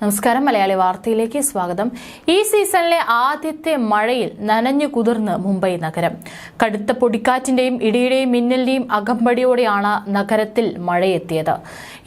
നമസ്കാരം. മലയാളി വാർത്തയിലേക്ക് സ്വാഗതം. ഈ സീസണിലെ ആദ്യത്തെ മഴയിൽ നനഞ്ഞു കുതിർന്ന് മുംബൈ നഗരം. കടുത്ത പൊടിക്കാറ്റിന്റെയും ഇടിയുടെയും മിന്നലിന്റെയും അകമ്പടിയോടെയാണ് നഗരത്തിൽ മഴയെത്തിയത്.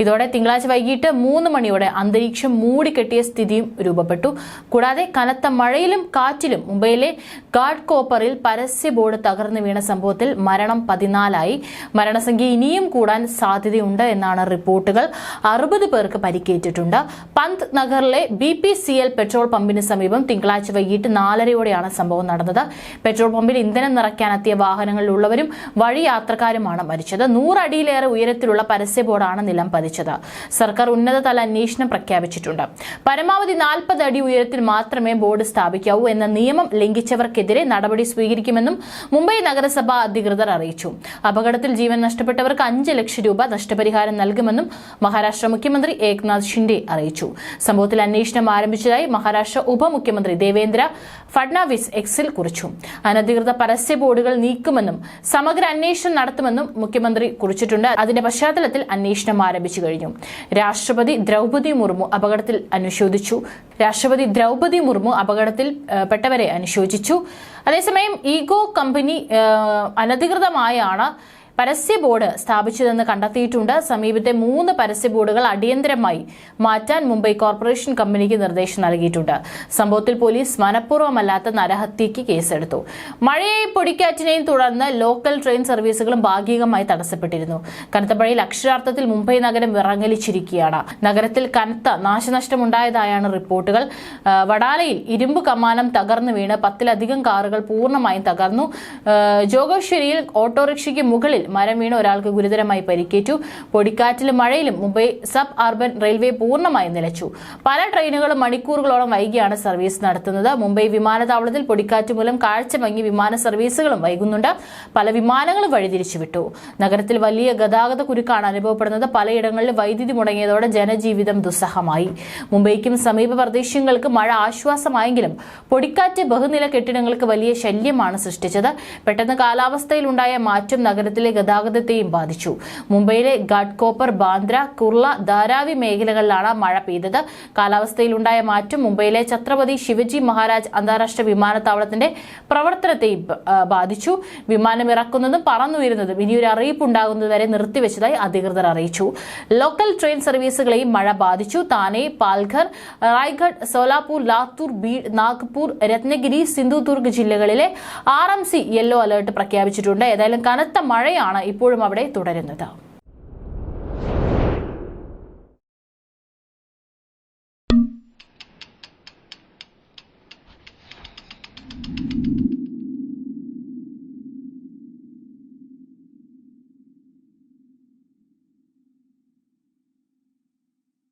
ഇതോടെ തിങ്കളാഴ്ച വൈകിട്ട് മൂന്ന് മണിയോടെ അന്തരീക്ഷം മൂടിക്കെട്ടിയ സ്ഥിതിയും രൂപപ്പെട്ടു. കൂടാതെ കനത്ത മഴയിലും കാറ്റിലും മുംബൈയിലെ ഗാഡ് കോപ്പറിൽ പരസ്യ ബോർഡ് തകർന്നു വീണ സംഭവത്തിൽ മരണം പതിനാലായി. മരണസംഖ്യ ഇനിയും കൂടാൻ സാധ്യതയുണ്ട് എന്നാണ് റിപ്പോർട്ടുകൾ. അറുപത് പേർക്ക് പരിക്കേറ്റിട്ടുണ്ട്. പന്ത് നഗറിലെ B P C L petrol പമ്പിന് സമീപം തിങ്കളാഴ്ച വൈകിട്ട് നാലരയോടെയാണ് സംഭവം നടന്നത്. പെട്രോൾ പമ്പിൽ ഇന്ധനം നിറയ്ക്കാനെത്തിയ വാഹനങ്ങളിലുള്ളവരും വഴി യാത്രക്കാരുമാണ് മരിച്ചത്. നൂറടിയിലേറെ ഉയരത്തിലുള്ള പരസ്യ ബോർഡാണ് നിലം പതിച്ചത്. സർക്കാർ ഉന്നതതല അന്വേഷണം പ്രഖ്യാപിച്ചിട്ടുണ്ട്. പരമാവധി നാൽപ്പത് അടി ഉയരത്തിൽ മാത്രമേ ബോർഡ് സ്ഥാപിക്കാവൂ എന്ന നിയമം ലംഘിച്ചവർക്കെതിരെ നടപടി സ്വീകരിക്കുമെന്നും മുംബൈ നഗരസഭ അധികൃതർ അറിയിച്ചു. അപകടത്തിൽ ജീവൻ നഷ്ടപ്പെട്ടവർക്ക് അഞ്ച് ലക്ഷം രൂപ നഷ്ടപരിഹാരം നൽകുമെന്നും മഹാരാഷ്ട്ര മുഖ്യമന്ത്രി ഏക്നാഥ് ഷിൻഡെ അറിയിച്ചു. സംഭവത്തിൽ അന്വേഷണം ആരംഭിച്ചതായി മഹാരാഷ്ട്ര ഉപമുഖ്യമന്ത്രി ദേവേന്ദ്ര ഫഡ്നാവിസ് എക്സിൽ കുറിച്ചു. അനധികൃത പരസ്യ ബോർഡുകൾ നീക്കുമെന്നും സമഗ്ര അന്വേഷണം നടത്തുമെന്നും മുഖ്യമന്ത്രി കുറിച്ചിട്ടുണ്ട്. അതിന്റെ പശ്ചാത്തലത്തിൽ അന്വേഷണം ആരംഭിച്ചു കഴിഞ്ഞു. രാഷ്ട്രപതി ദ്രൗപദി മുർമു അപകടത്തിൽ അനുശോചിച്ചു. രാഷ്ട്രപതി ദ്രൗപദി മുർമു അപകടത്തിൽ പെട്ടവരെ അനുശോചിച്ചു. അതേസമയം ഈഗോ കമ്പനി അനധികൃതമായാണ് പരസ്യ ബോർഡ് സ്ഥാപിച്ചതെന്ന് കണ്ടെത്തിയിട്ടുണ്ട്. സമീപത്തെ മൂന്ന് പരസ്യ ബോർഡുകൾ അടിയന്തരമായി മാറ്റാൻ മുംബൈ കോർപ്പറേഷൻ കമ്പനിക്ക് നിർദ്ദേശം നൽകിയിട്ടുണ്ട്. സംഭവത്തിൽ പോലീസ് മനഃപൂർവമല്ലാത്ത നരഹത്യയ്ക്ക് കേസെടുത്തു. മഴയെയും പൊടിക്കാറ്റിനെയും തുടർന്ന് ലോക്കൽ ട്രെയിൻ സർവീസുകളും ഭാഗികമായി തടസ്സപ്പെട്ടിരുന്നു. കനത്ത മഴയിൽ അക്ഷരാർത്ഥത്തിൽ മുംബൈ നഗരം വിറങ്ങലിച്ചിരിക്കുകയാണ്. നഗരത്തിൽ കനത്ത നാശനഷ്ടമുണ്ടായതായാണ് റിപ്പോർട്ടുകൾ. വടാലയിൽ ഇരുമ്പ് കമാനം തകർന്നു വീണ് പത്തിലധികം കാറുകൾ പൂർണമായും തകർന്നു. ജോഗോശ്വരിയിൽ ഓട്ടോറിക്ഷയ്ക്ക് മുകളിൽ മരം വീണ് ഒരാൾക്ക് ഗുരുതരമായി പരിക്കേറ്റു. പൊടിക്കാറ്റിലും മഴയിലും മുംബൈ സബ് അർബൻ റെയിൽവേ പൂർണമായും നിലച്ചു. പല ട്രെയിനുകളും മണിക്കൂറുകളോളം വൈകിയാണ് സർവീസ് നടത്തുന്നത്. മുംബൈ വിമാനത്താവളത്തിൽ പൊടിക്കാറ്റ് മൂലം കാഴ്ച മങ്ങി വിമാന സർവീസുകളും വൈകുന്നുണ്ട്. പല വിമാനങ്ങളും വഴിതിരിച്ചുവിട്ടു. നഗരത്തിൽ വലിയ ഗതാഗത കുരുക്കാണ് അനുഭവപ്പെടുന്നത്. പലയിടങ്ങളിലും വൈദ്യുതി മുടങ്ങിയതോടെ ജനജീവിതം ദുസ്സഹമായി. മുംബൈക്കും സമീപ പ്രദേശങ്ങൾക്ക് മഴ ആശ്വാസമായെങ്കിലും പൊടിക്കാറ്റ് ബഹുനില കെട്ടിടങ്ങൾക്ക് വലിയ ശല്യമാണ് സൃഷ്ടിച്ചത്. പെട്ടെന്ന് കാലാവസ്ഥയിലുണ്ടായ മാറ്റം നഗരത്തിലെ ഗതാഗതത്തെയും ബാധിച്ചു. മുംബൈയിലെ ഗാഡ്കോപ്പർ ബാന്ദ്ര കുർള ധാരാവി മേഖലകളിലാണ് മഴ പെയ്തത്. കാലാവസ്ഥയിലുണ്ടായ മാറ്റം മുംബൈയിലെ ഛത്രപതി ശിവജി മഹാരാജ് അന്താരാഷ്ട്ര വിമാനത്താവളത്തിന്റെ പ്രവർത്തനത്തെയും ബാധിച്ചു. വിമാനം ഇറക്കുന്നതും പറന്നുയരുന്നതും ഇനിയൊരു അറിയിപ്പ് ഉണ്ടാകുന്നതുവരെ നിർത്തിവെച്ചതായി അധികൃതർ അറിയിച്ചു. ലോക്കൽ ട്രെയിൻ സർവീസുകളെയും മഴ ബാധിച്ചു. താനെ പാൽഘർ റായ്ഗഡ് സോലാപൂർ ലാത്തൂർ ബീഡ് നാഗ്പൂർ രത്നഗിരി സിന്ധുദുർഗ് ജില്ലകളിലെ R M C yellow alert പ്രഖ്യാപിച്ചിട്ടുണ്ട്. ഏതായാലും കനത്ത മഴയാണ് ഇപ്പോഴും അവിടെ തുടരുന്നത്.